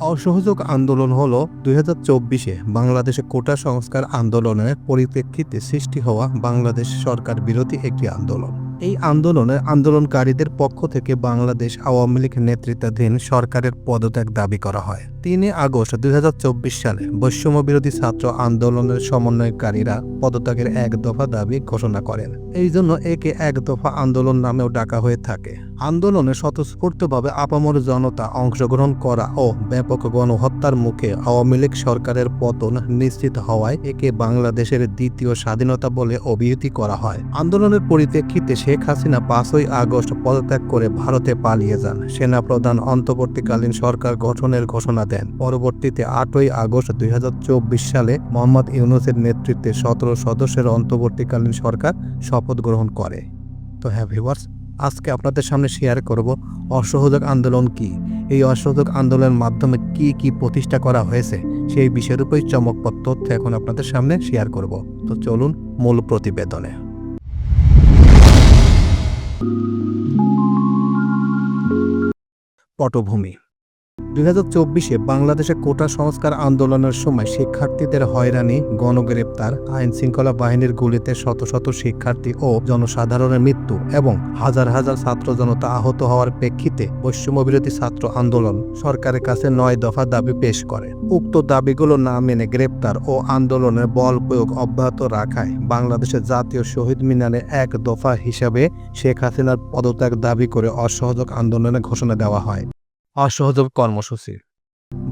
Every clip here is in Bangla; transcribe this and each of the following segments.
অসহযোগ আন্দোলন হল দুই চব্বিশে বাংলাদেশে কোটা সংস্কার আন্দোলনের পরিপ্রেক্ষিতে সৃষ্টি হওয়া বাংলাদেশ সরকার বিরোধী একটি আন্দোলন। এই আন্দোলনে আন্দোলনকারীদের পক্ষ থেকে বাংলাদেশ আওয়ামী লীগ নেতৃত্বাধীন সরকারের পদত্যাগ দাবি করা হয়। তিনে আগস্ট দুই হাজার চব্বিশ সালে বৈষম্য বিরোধী ছাত্র আন্দোলনের সমন্বয়কারীরা পদত্যাগের এক দফা দাবি ঘোষণা করেন। এই জন্য একে এক দফা আন্দোলন নামেও ডাকা হয়ে থাকে। আন্দোলনে স্বতঃস্ফূর্তভাবে আপামর জনতা অংশগ্রহণ করা ও ব্যাপক গণহত্যার মুখে আওয়ামী লীগ সরকারের পতন নিশ্চিত হওয়ায় একে বাংলাদেশের দ্বিতীয় স্বাধীনতা বলে অভিহিত করা হয়। আন্দোলনের পরিপ্রেক্ষিতে শেখ হাসিনা পাঁচই আগস্ট পদত্যাগ করে ভারতে পালিয়ে যান। সেনাপ্রধান অন্তর্বর্তীকালীন সরকার গঠনের ঘোষণা দেন। পরবর্তীতে আটই আগস্ট দু হাজার চব্বিশ সালে মোহাম্মদ ইউনুসের নেতৃত্বে সতেরো সদস্যের অন্তর্বর্তীকালীন সরকার শপথ গ্রহণ করে। তো হ্যাঁ ভিউয়ার্স, আজকে আপনাদের সামনে শেয়ার করব অসহযোগ আন্দোলন কি? এই অসহযোগ আন্দোলনের মাধ্যমে কি কি প্রতিষ্ঠা করা হয়েছে সেই বিষয়ের উপরই চমকপ্রদ তথ্য এখন আপনাদের সামনে শেয়ার করব। তো চলুন মূল প্রতিবেদনে। পটভূমি দুই হাজার চব্বিশে বাংলাদেশে কোটা সংস্কার আন্দোলনের সময় শিক্ষার্থীদের হয়রানি, গণগ্রেপ্তার আইন শৃঙ্খলা বাহিনীর গুলিতে শত শত শিক্ষার্থী ও জনসাধারণের মৃত্যু এবং হাজার হাজার ছাত্র জনতা আহত হওয়ার প্রেক্ষিতে বৈষম্যবিরোধী ছাত্র আন্দোলন সরকারের কাছে নয় দফা দাবি পেশ করে। উক্ত দাবিগুলো না মেনে গ্রেপ্তার ও আন্দোলনের বল প্রয়োগ অব্যাহত রাখায় বাংলাদেশের জাতীয় শহীদ মিনারে এক দফা হিসাবে শেখ হাসিনার পদত্যাগ দাবি করে অসহযোগ আন্দোলনের ঘোষণা দেওয়া হয়। অসহযোগ কর্মসূচি।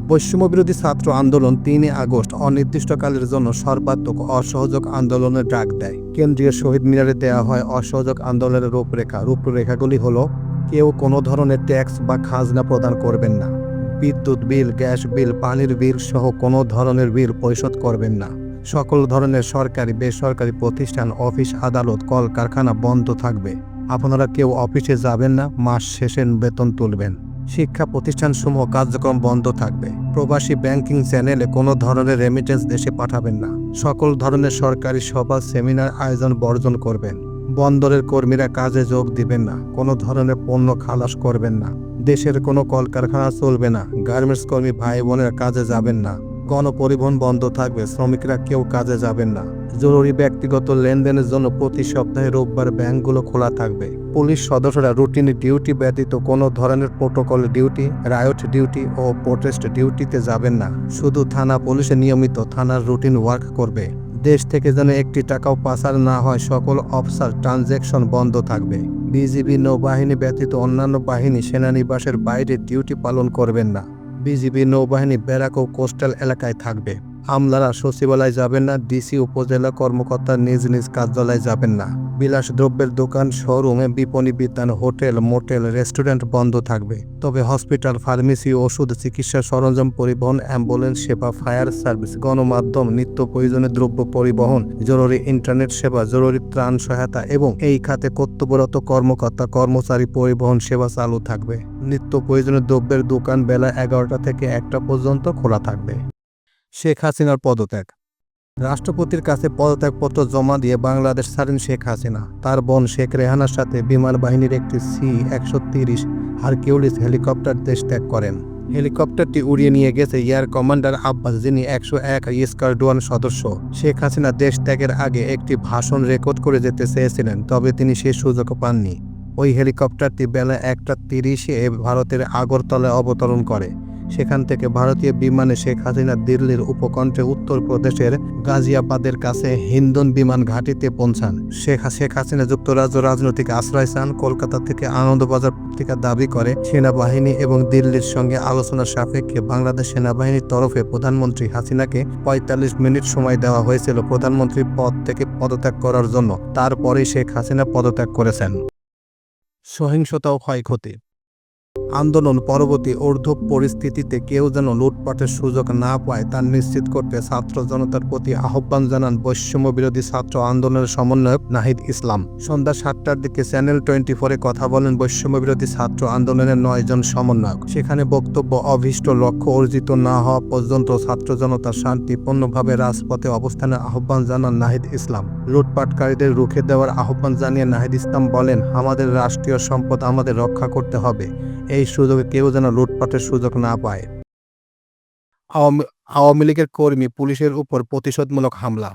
বৈষম্যবিরোধী ছাত্র আন্দোলন তিনই আগস্ট অনির্দিষ্টকালের জন্য সর্বাত্মক অসহযোগ আন্দোলনের ডাক দেয়। কেন্দ্রীয় শহীদ মিনারে দেওয়া হয় অসহযোগ আন্দোলনের রূপরেখা। রূপরেখাগুলি হল, কেউ কোনো ধরনের ট্যাক্স বা খাজনা প্রদান করবেন না। বিদ্যুৎ বিল, গ্যাস বিল, পানির বিল সহ কোনো ধরনের বিল পরিশোধ করবেন না। সকল ধরনের সরকারি, বেসরকারি প্রতিষ্ঠান, অফিস, আদালত কল কারখানা বন্ধ থাকবে। আপনারা কেউ অফিসে যাবেন না, মাস শেষে বেতন তুলবেন। শিক্ষা প্রতিষ্ঠানসমূহ কার্যক্রম বন্ধ থাকবে। প্রবাসী ব্যাংকিং চ্যানেলে কোনো ধরনের রেমিটেন্স দেশে পাঠাবেন না। সকল ধরনের সরকারি সভা, সেমিনার আয়োজন বর্জন করবেন। বন্দরের কর্মীরা কাজে যোগ দিবেন না। কোনো ধরনের পণ্য খালাস করবেন না। দেশের কোনো কলকারখানা চলবে না। গার্মেন্টস কর্মী ভাই বোনের কাজে যাবেন না। গণপরিবহন বন্ধ থাকবে, শ্রমিকরা কেউ কাজে যাবেন না। জরুরি ব্যক্তিগত লেনদেনের জন্য প্রতি সপ্তাহে রোববার ব্যাংকগুলো খোলা থাকবে। পুলিশ সদস্যরা রুটিন ডিউটি ব্যতীত কোনো ধরনের প্রোটোকল ডিউটি, রায়ট ডিউটি ও প্রোটেস্ট ডিউটিতে যাবেন না। শুধু থানা পুলিশে নিয়মিত থানার রুটিন ওয়ার্ক করবে। দেশ থেকে যেন একটি টাকাও পাচার না হয়, সকল অফিসার ট্রানজ্যাকশন বন্ধ থাকবে। বিজিবি নৌবাহিনী ব্যতীত অন্যান্য বাহিনী সেনানিবাসের বাইরে ডিউটি পালন করবেন না। বিজিবি নৌবাহিনী ব্যারাক ও কোস্টাল এলাকায় থাকবে। আমলারা সচিবালয় যাবেন না, ডিসি উপজেলা কর্মকর্তা নিজ নিজ কার্যালয়ে যাবেন না। বিলাস দ্রব্যের দোকান, শোরুমে বিপণী বিতান, হোটেল, মোটেল, রেস্টুরেন্ট বন্ধ থাকবে। তবে হসপিটাল, ফার্মেসি, ওষুধ, চিকিৎসা, সরঞ্জাম পরিবহন, অ্যাম্বুলেন্স, সেবা, ফায়ার সার্ভিস, গণমাধ্যম, নিত্য প্রয়োজনীয় দ্রব্য পরিবহন, জরুরি ইন্টারনেট সেবা, জরুরি ত্রাণ সহায়তা এবং এই খাতে কর্তব্যরত কর্মকর্তা, কর্মচারী পরিবহন সেবা চালু থাকবে। নিত্য প্রয়োজনীয় দ্রব্যের দোকান বেলা এগারোটা থেকে একটা পর্যন্ত খোলা থাকবে। শেখ হাসিনার পদত্যাগ রাষ্ট্রপতির কাছে পদত্যাগপত্র জমা দিয়ে বাংলাদেশ ছাড়েন শেখ হাসিনা। তার বোন শেখ রেহানার সাথে বিমান বাহিনীর একটি সি একশো তিরিশ হারকিউলিস হেলিকপ্টার দেশ ত্যাগ করেন। হেলিকপ্টারটি উড়িয়ে নিয়ে গেছে এয়ার কমান্ডার আব্বাস, যিনি একশো এক স্কোয়াড্রন সদস্য। শেখ হাসিনা দেশ ত্যাগের আগে একটি ভাষণ রেকর্ড করে যেতে চেয়েছিলেন, তবে তিনি সে সুযোগ পাননি। ওই হেলিকপ্টারটি বেলা একটা তিরিশে ভারতের আগরতলায় অবতরণ করে। সেখান থেকে ভারতীয় বিমানে শেখ হাসিনা দিল্লির উপকণ্ঠে উত্তরপ্রদেশের গাজিয়াবাদের কাছে হিন্দন বিমান ঘাঁটিতে পৌঁছান। শেখ শেখ হাসিনা যুক্তরাজ্য রাজনৈতিক আশ্রয় চান, কলকাতা থেকে আনন্দবাজার পত্রিকা দাবি করে, সেনাবাহিনী এবং দিল্লির সঙ্গে আলোচনার সাপেক্ষে বাংলাদেশ সেনাবাহিনীর তরফে প্রধানমন্ত্রী হাসিনাকে পঁয়তাল্লিশ মিনিট সময় দেওয়া হয়েছিল প্রধানমন্ত্রী পদ থেকে পদত্যাগ করার জন্য। তারপরে শেখ হাসিনা পদত্যাগ করেছেন। সহিংসতা ও ক্ষয়ক্ষতি। আন্দোলন পরবর্তী ঊর্ধ্ব পরিস্থিতিতে কেউ যেন লুটপাটের সুযোগ না পায়, তা নিশ্চিত করতে ছাত্র জনতার প্রতি আহ্বান জানান বৈষম্য বিরোধী ছাত্র আন্দোলনের সমন্বয়ক নাহিদ ইসলাম। সন্ধ্যা সাতটার দিকে চ্যানেল টোয়েন্টি ফোরে কথা বলেন বৈষম্য বিরোধী ছাত্র আন্দোলনের নয়জন সমন্বয়ক। সেখানে বক্তব্য, অভীষ্ট লক্ষ্য অর্জিত না হওয়া পর্যন্ত ছাত্র জনতা শান্তিপূর্ণভাবে রাজপথে অবস্থানের আহ্বান জানান নাহিদ ইসলাম। লুটপাটকারীদের রুখে দেওয়ার আহ্বান জানিয়ে নাহিদ ইসলাম বলেন, আমাদের রাষ্ট্রীয় সম্পদ আমাদের রক্ষা করতে হবে। এই সুযোগে কেউ যেন লুটপাটের সুযোগ না পায়। আওয়ামী লীগের কর্মী পুলিশের উপর প্রতিশোধমূলক হামলা।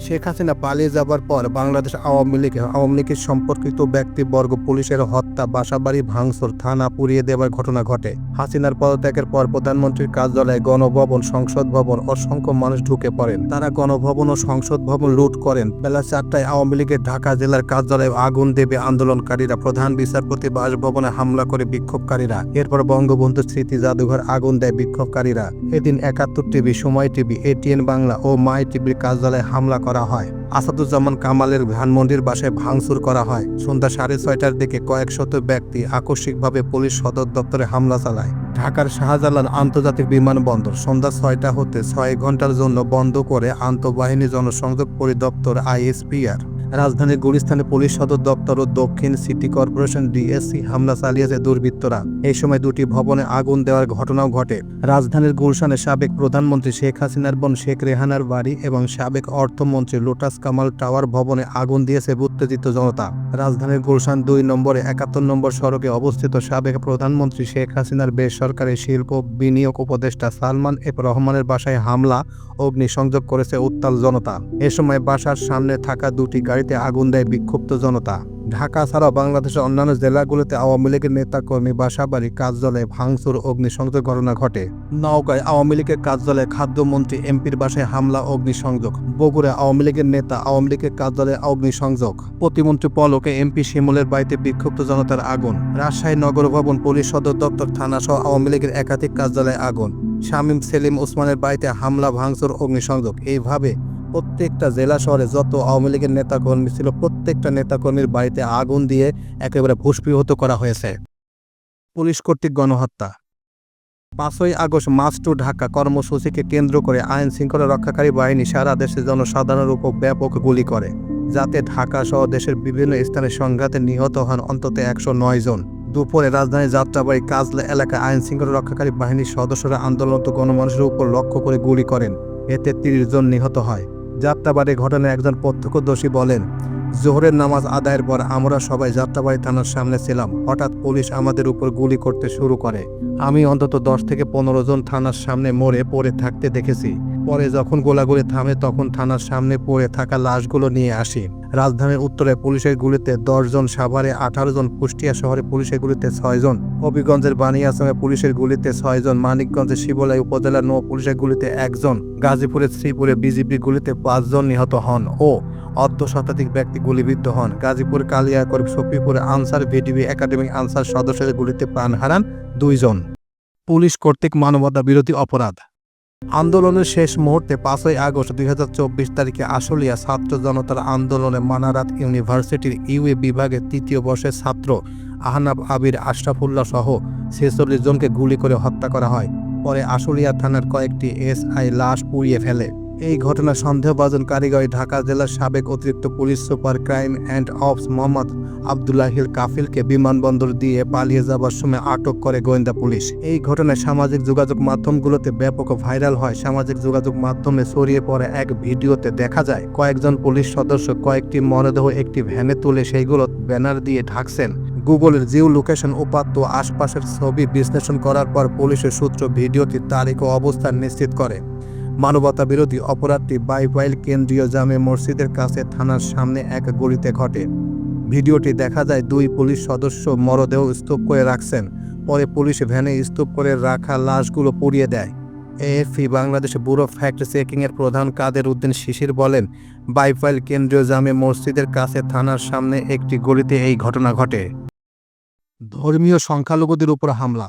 শেখ হাসিনা পালিয়ে যাবার পর বাংলাদেশ আওয়ামী লীগ আওয়ামী লীগের সম্পর্কিত ব্যক্তিবর্গ পুলিশের হত্যা, বাসাবাড়ি, ভাঙচুর, থানা পুড়িয়ে দেওয়ার ঘটনা ঘটে। হাসিনার পদত্যাগের পর প্রধানমন্ত্রীর কার্যালয়ে গণভবন, সংসদ ভবন অসংখ্য মানুষ ঢুকে পড়েন। তারা গণভবন ও সংসদ ভবন লুট করেন। বেলা চারটায় আওয়ামী লীগের ঢাকা জেলার কার্যালয়ে আগুন দেবে আন্দোলনকারীরা। প্রধান বিচারপতি বাসভবনে হামলা করে বিক্ষোভকারীরা। এরপর বঙ্গবন্ধু স্মৃতি জাদুঘর আগুন দেয় বিক্ষোভকারীরা। এদিন Ekattor TV, Somoy TV ATN Bangla O my টিভির কার্যালয়ে হামলা করা হয়। আসাদুজ্জামান কামালের ধানমন্ডির বাসায় ভাঙচুর করা হয়। সন্ধ্যা সাড়ে ছয়টার দিকে কয়েকশত ব্যক্তি আকস্মিকভাবে পুলিশ সদর দপ্তরে হামলা চালায়। ঢাকার শাহজালাল আন্তর্জাতিক বিমানবন্দর সন্ধ্যা ছয়টা হতে ছয় ঘণ্টার জন্য বন্ধ করে আন্তঃবাহিনী জনসংযোগ পরিদপ্তর আইএসপিআর রাজধানীর গুলিস্তানে পুলিশ সদর দপ্তর ও দক্ষিণ সিটি কর্পোরেশন ডিএসসি হামলা চালিয়েছে দুর্বৃত্তরা। এই সময় দুটি ভবনে আগুন দেওয়ার ঘটনাও ঘটে। রাজধানীর গুলশানে সাবেক প্রধানমন্ত্রী শেখ হাসিনার বোন শেখ রেহানার বাড়ি এবং সাবেক অর্থমন্ত্রী লোটাস কামাল টাওয়ার ভবনে আগুন দিয়েছে উত্তেজিত জনতা। রাজধানীর গুলশান দুই নম্বরে একাত্তর নম্বর সড়কে অবস্থিত সাবেক প্রধানমন্ত্রী শেখ হাসিনার বেসরকারি শিল্প বিনিয়োগ উপদেষ্টা সালমান এফ রহমানের বাসায় হামলা, অগ্নিসংযোগ করেছে উত্তাল জনতা। এ সময় বাসার সামনে থাকা দুটি গাড়িতে আগুন দেয় বিক্ষুব্ধ জনতা। ঢাকা ছাড়াও বাংলাদেশের অন্যান্য জেলাগুলোতে আওয়ামী লীগের নেতাকর্মী বাসাবাড়ি কার্যালয়ে ভাঙচুর, অগ্নিসংযোগ ঘটনা ঘটে। নওগাঁয় আওয়ামী লীগের কার্যালয়ে খাদ্যমন্ত্রী এমপির বাসায় হামলা, অগ্নিসংযোগ। বগুড়া আওয়ামী লীগের নেতা, আওয়ামী লীগের কার্যালয়ে অগ্নিসংযোগ। প্রতিমন্ত্রী পলকে এমপি শিমুলের বাড়িতে বিক্ষুব্ধ জনতার আগুন। রাজশাহী নগর ভবন, পুলিশ সদর দপ্তর, থানা সহ আওয়ামী লীগের একাধিক কার্যালয়ে আগুন। শামীম সেলিম ওসমানের বাড়িতে হামলা, ভাঙচুর, অগ্নিসংযোগ। এইভাবে প্রত্যেকটা জেলা শহরে যত আওয়ামী লীগের নেতাকর্মী ছিল, প্রত্যেকটা নেতাকর্মীর বাড়িতে আগুন দিয়ে একেবারে ভূষ্পীহত করা হয়েছে। পুলিশ কর্তৃক গণহত্যা। পাঁচই আগস্ট মার্চ টু ঢাকা কর্মসূচিকে কেন্দ্র করে আইন শৃঙ্খলা রক্ষাকারী বাহিনী সারা দেশে জনসাধারণের উপর ব্যাপক গুলি করে, যাতে ঢাকা সহ দেশের বিভিন্ন স্থানে সংঘাতে নিহত হন অন্তত একশো নয় জন। দুপুরে রাজধানীর যাত্রাবাড়ি কাজলা এলাকায় আইন শৃঙ্খলা রক্ষাকারী বাহিনীর সদস্যরা আন্দোলনত গণমানুষের উপর লক্ষ্য করে গুলি করেন। এতে তিরিশ জন নিহত হয়। যাত্রাবাড়ি ঘটনায় একজন প্রত্যক্ষদর্শী বলেন, জোহরের নামাজ আদায়ের পর আমরা সবাই যাত্রাবাড়ি থানার সামনে ছিলাম। হঠাৎ পুলিশ আমাদের উপর গুলি করতে শুরু করে। আমি অন্তত দশ থেকে পনেরো জন থানার সামনে মরে পড়ে থাকতে দেখেছি। পরে যখন গোলাগুলি থামে তখন থানার সামনে পড়ে থাকা লাশগুলো নিয়ে আসি। রাজধানীর উত্তরে পুলিশের গুলিতে দশজন, সাভারে আঠারো জন কুষ্টিয়া শহরে পুলিশের গুলিতে ছয়জন, হবিগঞ্জের বানিয়াসমে পুলিশের গুলিতে ছয়জন, মানিকগঞ্জের শিবলাই উপজেলার নৌ পুলিশের গুলিতে একজন, গাজীপুরের শ্রীপুরে বিজিবি গুলিতে পাঁচজন নিহত হন ও অর্ধ শতাধিক ব্যক্তি গুলিবিদ্ধ হন। গাজীপুর, কালিয়াকর, সফিপুরে, আনসার ভিডিবি একাডেমি আনসার সদস্যের গুলিতে প্রাণ হারান দুইজন। পুলিশ কর্তৃক মানবতা বিরোধী অপরাধ। আন্দোলনের শেষ মুহূর্তে পাঁচই আগস্ট দুই হাজার চব্বিশ তারিখে আশুলিয়া ছাত্র জনতার আন্দোলনে মানারাত ইউনিভার্সিটির ইউএ বিভাগের তৃতীয় বর্ষের ছাত্র আহনাব আবির আশরাফুল্লাহ সহ ছেচল্লিশ জনকে গুলি করে হত্যা করা হয়। পরে আশুলিয়া থানার কয়েকটি এসআই লাশ পুড়িয়ে ফেলে। এই ঘটনা সন্দেহভাজন কারিগরি ঢাকা জেলার সাবেক অতিরিক্ত police super crime and ops Mohammad Abdullahil কাফিলকে বিমানবন্দর দিয়ে পালিয়ে যাবার সময় আটক করে গোয়েন্দা পুলিশ। এই ঘটনায় সামাজিক যোগাযোগ মাধ্যমগুলোতে ব্যাপক ভাইরাল হয়। সামাজিক যোগাযোগ মাধ্যমে ছড়িয়ে পড়ে এক ভিডিওতে দেখা যায়, কয়েকজন পুলিশ সদস্য কয়েকটি মরদেহ একটি ভ্যানে তুলে সেইগুলো ব্যানার দিয়ে ঢাকছেন। গুগলের জিও লোকেশন উপাত্ত আশপাশের ছবি বিশ্লেষণ করার পর পুলিশের সূত্র ভিডিওটির তারিখ ও অবস্থান নিশ্চিত করে। মানবতা বিরোধী অপরাধটি বাইপাইল কেন্দ্রীয় জামে মসজিদের কাছে থানার সামনে এক গলিতে ঘটে। ভিডিওটি দেখা যায় দুই পুলিশ সদস্য মরদেহ স্তূপ করে রাখছেন, পরে পুলিশ ভ্যানে স্তূপ করে রাখা লাশগুলো পুড়িয়ে দেয়। AFP Bangladesh bureau fact checking এর প্রধান কাদের উদ্দিন শিশির বলেন, বাইফাইল কেন্দ্রীয় জামে মসজিদের কাছে থানার সামনে একটি গলিতে এই ঘটনা ঘটে। ধর্মীয় সংখ্যালঘুদের উপর হামলা।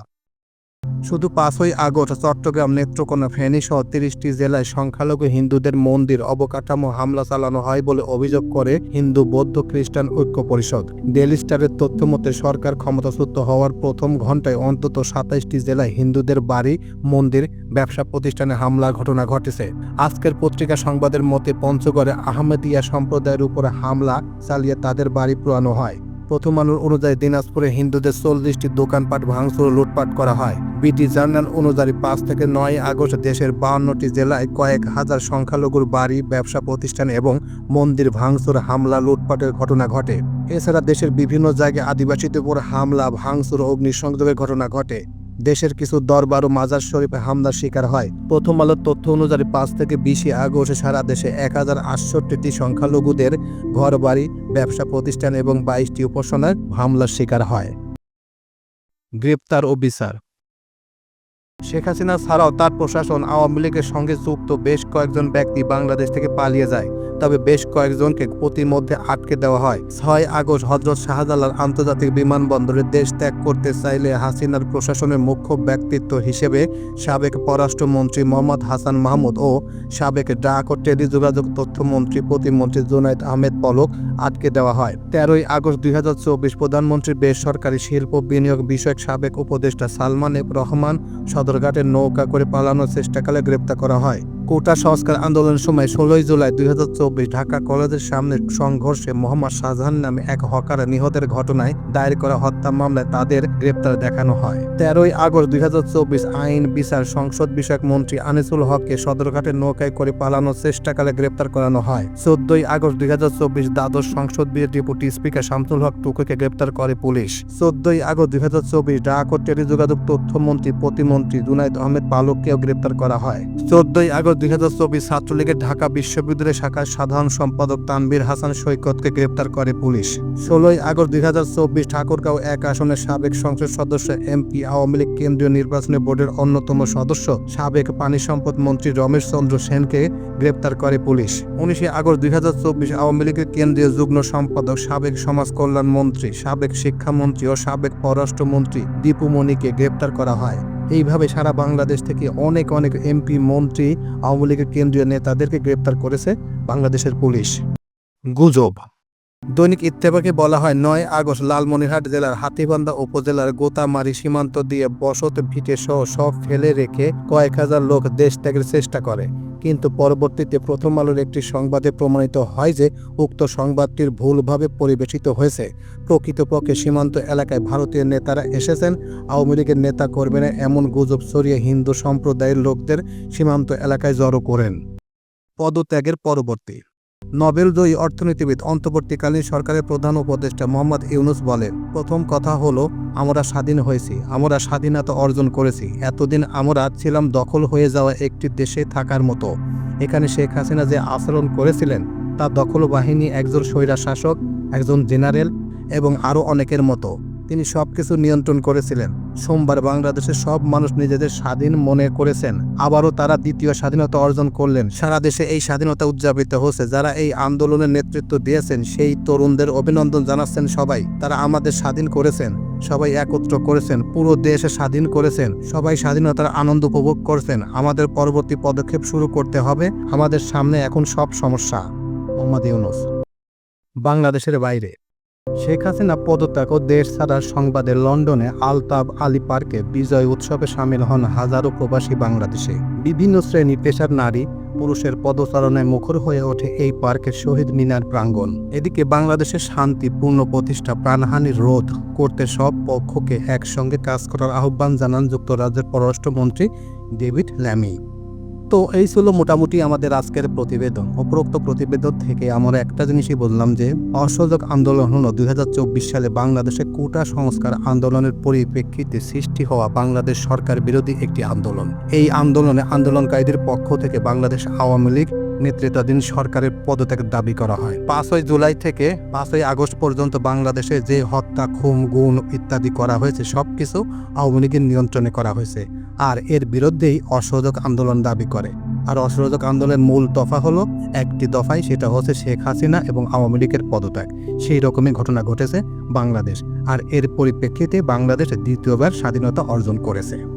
শুধু পাঁচই আগস্ট চট্টগ্রাম নেত্রকোনা ফেনী সহ তিরিশটি জেলায় সংখ্যালঘু হিন্দুদের মন্দির অবকাঠামো হামলা চালানো হয় বলে অভিযোগ করে হিন্দু বৌদ্ধ খ্রিস্টান ঐক্য পরিষদ। ডেলি স্টারের তথ্য মতে, সরকার ক্ষমতাচ্যুত হওয়ার প্রথম ঘন্টায় অন্তত সাতাইশটি জেলায় হিন্দুদের বাড়ি, মন্দির, ব্যবসা প্রতিষ্ঠানে হামলার ঘটনা ঘটেছে। আজকের পত্রিকা সংবাদের মতে, পঞ্চগড়ে আহমেদিয়া সম্প্রদায়ের উপরে হামলা চালিয়ে তাদের বাড়ি পুরানো হয়। প্রথম আলোর অনুযায়ী দিনাজপুরে হিন্দুদের চল্লিশটি দোকানপাট ভাঙচুর লুটপাট করা হয়। বিটি জার্নাল অনুযায়ী পাঁচ থেকে নয় আগস্ট দেশের বাউন্নটি জেলায় কয়েক হাজার সংখ্যালঘুর বাড়ি, ব্যবসা প্রতিষ্ঠান এবং মন্দির ভাঙচুর, হামলা, লুটপাটের ঘটনা ঘটে। এছাড়া দেশের বিভিন্ন জায়গায় আদিবাসীদের উপর হামলা, ভাঙচুর অগ্নিসংযোগের ঘটনা ঘটে। দেশের কিছু দরবার ও মাজার শরীফে হামলার শিকার হয়। প্রথম আলোর তথ্য অনুযায়ী পাঁচ থেকে বিশে আগস্টে সারা দেশে এক হাজার আটষট্টিটি সংখ্যালঘুদের ঘরবাড়ি, ব্যবসা প্রতিষ্ঠান এবং বাইশটি উপাসনার হামলার শিকার হয়। গ্রেপ্তার ও বিচার। শেখ হাসিনা ছাড়াও তার প্রশাসন আওয়ামী লীগের সঙ্গে যুক্ত বেশ কয়েকজন ব্যক্তি বাংলাদেশ থেকে পালিয়ে যায়। তবে বেশ কয়েকজনকে প্রতিমধ্যে আটকে দেওয়া হয়। ছয় আগস্ট হজরত শাহজালাল আন্তর্জাতিক বিমানবন্দরে দেশ ত্যাগ করতে চাইলে হাসিনার প্রশাসনের মুখ্য ব্যক্তিত্ব হিসেবে সাবেক পররাষ্ট্রমন্ত্রী মোহাম্মদ হাসান মাহমুদ ও সাবেক ডাক ও টেলিযোগাযোগ তথ্যমন্ত্রী প্রতিমন্ত্রী জুনাইদ আহমেদ পলক আটকে দেওয়া হয়। তেরোই আগস্ট দুই হাজার চব্বিশ প্রধানমন্ত্রীর বেসরকারি শিল্প বিনিয়োগ বিষয়ক সাবেক উপদেষ্টা সালমান এফ রহমান সদরঘাটে নৌকা করে পালানোর চেষ্টাকালে গ্রেপ্তার করা হয়। কোটা সংস্কার আন্দোলনের সময় ষোলোই জুলাই দুই হাজার চব্বিশ ঢাকা কলেজের সামনে সংঘর্ষে মোহাম্মদ শাহজাহান নামে এক হকার নিহতের ঘটনায় দায়ের করা হত্যা মামলায় তাদের গ্রেপ্তার দেখানো হয়। তেরোই আগস্ট দুই আইন, বিচার, সংসদ বিষয়ক মন্ত্রী আনিসুল হককে সদরঘাটে নৌকায় করে পালানোর চেষ্টাকালে গ্রেপ্তার করানো হয়। চোদ্দই আগস্ট দুই হাজার চব্বিশ দ্বাদশ সংসদ ডেপুটি স্পিকার শামসুল হক টুকুকে গ্রেপ্তার করে পুলিশ। চোদ্দই আগস্ট দুই হাজার চব্বিশ ও টেলিযোগাযোগ তথ্যমন্ত্রী প্রতিমন্ত্রী জুনাইদ আহমেদ পালককেও গ্রেপ্তার করা হয়। চোদ্দই আগস্ট দুই হাজার চব্বিশ ছাত্রলীগের ঢাকা বিশ্ববিদ্যালয় শাখার সাধারণ সম্পাদক তানবীর হাসান সৈকতকে গ্রেপ্তার করে পুলিশ। ষোলোই আগস্ট দুই হাজার চব্বিশ ঠাকুরগাঁও এক আসনের সাবেক সংসদ সদস্য এমপি আওয়ামী লীগ কেন্দ্রীয় নির্বাচনী বোর্ডের অন্যতম সদস্য সাবেক পানি সম্পদ মন্ত্রী রমেশ চন্দ্র সেনকে গ্রেপ্তার করে পুলিশ। উনিশে আগস্ট দুই হাজার চব্বিশ আওয়ামী লীগের কেন্দ্রীয় যুগ্ম সম্পাদক, সাবেক সমাজ কল্যাণ মন্ত্রী, সাবেক শিক্ষামন্ত্রী ও সাবেক পররাষ্ট্রমন্ত্রী দীপু মণিকে গ্রেপ্তার করা হয়। এইভাবে সারা বাংলাদেশ থেকে অনেক অনেক এমপি, মন্ত্রী, আওয়ামী লীগের কেন্দ্রীয় নেতাদেরকে গ্রেপ্তার করেছে বাংলাদেশের পুলিশ। গুজব। দৈনিক ইত্তেফাকে বলা হয়, নয় আগস্ট লালমনিরহাট জেলার হাতিবান্ধা উপজেলার গোতামারি সীমান্ত দিয়ে বসত ভিটে সহ সব ফেলে রেখে কয়েক হাজার লোক দেশ ত্যাগের চেষ্টা করে। কিন্তু পরবর্তীতে প্রথম আলোর একটি সংবাদে প্রমাণিত হয় যে, উক্ত সংবাদটির ভুলভাবে পরিবেশিত হয়েছে। প্রকৃতপক্ষে সীমান্ত এলাকায় ভারতীয় নেতারা এসেছেন। আওয়ামী লীগের নেতা কর্মীরা এমন গুজব ছড়িয়ে হিন্দু সম্প্রদায়ের লোকদের সীমান্ত এলাকায় জড়ো করেন। পদত্যাগের পরবর্তী নোবেলজয়ী অর্থনীতিবিদ অন্তর্বর্তীকালীন সরকারের প্রধান উপদেষ্টা মোহাম্মদ ইউনুস বলেন, প্রথম কথা হলো, আমরা স্বাধীন হয়েছি, আমরা স্বাধীনতা অর্জন করেছি। এতদিন আমরা ছিলাম দখল হয়ে যাওয়া একটি দেশে থাকার মতো। এখানে শেখ হাসিনা যে আচরণ করেছিলেন, তা দখল বাহিনী একজন স্বৈরা শাসক একজন জেনারেল এবং আরও অনেকের মতো। তিনি সবকিছু নিয়ন্ত্রণ করেছিলেন। সোমবার বাংলাদেশের সব মানুষ নিজেদের স্বাধীন মনে করেছেন। আবারও তারা দ্বিতীয় স্বাধীনতা অর্জন করলেন। সারা দেশে এই স্বাধীনতা উদযাপিত হচ্ছে। যারা এই আন্দোলনের নেতৃত্ব দিয়েছেন, সেই তরুণদের অভিনন্দন জানাচ্ছেন সবাই। তারা আমাদের স্বাধীন করেছেন। সবাই একত্র করেছেন। পুরো দেশে স্বাধীন করেছেন। সবাই স্বাধীনতার আনন্দ উপভোগ করছেন। আমাদের পরবর্তী পদক্ষেপ শুরু করতে হবে। আমাদের সামনে এখন সব সমস্যা। মোহাম্মদ ইউনুস। বাংলাদেশের বাইরে। শেখ হাসিনা পদত্যাগ ও দেশ ছাড়ার সংবাদে লন্ডনে আলতাব আলী পার্কে বিজয় উৎসবে সামিল হন হাজারো প্রবাসী বাংলাদেশে। বিভিন্ন শ্রেণি পেশার নারী, পুরুষের পদচারণায় মুখর হয়ে ওঠে এই পার্কের শহীদ মিনার প্রাঙ্গণ। এদিকে বাংলাদেশের শান্তি পূর্ণ প্রতিষ্ঠা প্রাণহানি রোধ করতে সব পক্ষকে একসঙ্গে কাজ করার আহ্বান জানান যুক্তরাজ্যের পররাষ্ট্রমন্ত্রী ডেভিড ল্যামি। তো এই ছিল মোটামুটি আমাদের আজকের প্রতিবেদন। উপরোক্ত প্রতিবেদন থেকে আমরা একটা জিনিসই বললাম যে, অসহযোগ আন্দোলন হল দুই সালে বাংলাদেশে কোটা সংস্কার আন্দোলনের পরিপ্রেক্ষিতে সৃষ্টি হওয়া বাংলাদেশ সরকার বিরোধী একটি আন্দোলন। এই আন্দোলনে আন্দোলনকারীদের পক্ষ থেকে বাংলাদেশ আওয়ামী লীগ নেতৃত্বাধীন সরকারের পদত্যাগ দাবি করা হয়। পাঁচই জুলাই থেকে পাঁচই আগস্ট পর্যন্ত বাংলাদেশে যে হত্যা, খুন গুণ ইত্যাদি করা হয়েছে সব কিছু আওয়ামী লীগের নিয়ন্ত্রণে করা হয়েছে। আর এর বিরুদ্ধেই অসহযোগ আন্দোলন দাবি করে। আর অসহযোগ আন্দোলনের মূল দফা হলো একটি দফায় সেটা হচ্ছে শেখ হাসিনা এবং আওয়ামী লীগের পদত্যাগ। সেই রকমই ঘটনা ঘটেছে বাংলাদেশ। আর এর পরিপ্রেক্ষিতে বাংলাদেশ দ্বিতীয়বার স্বাধীনতা অর্জন করেছে।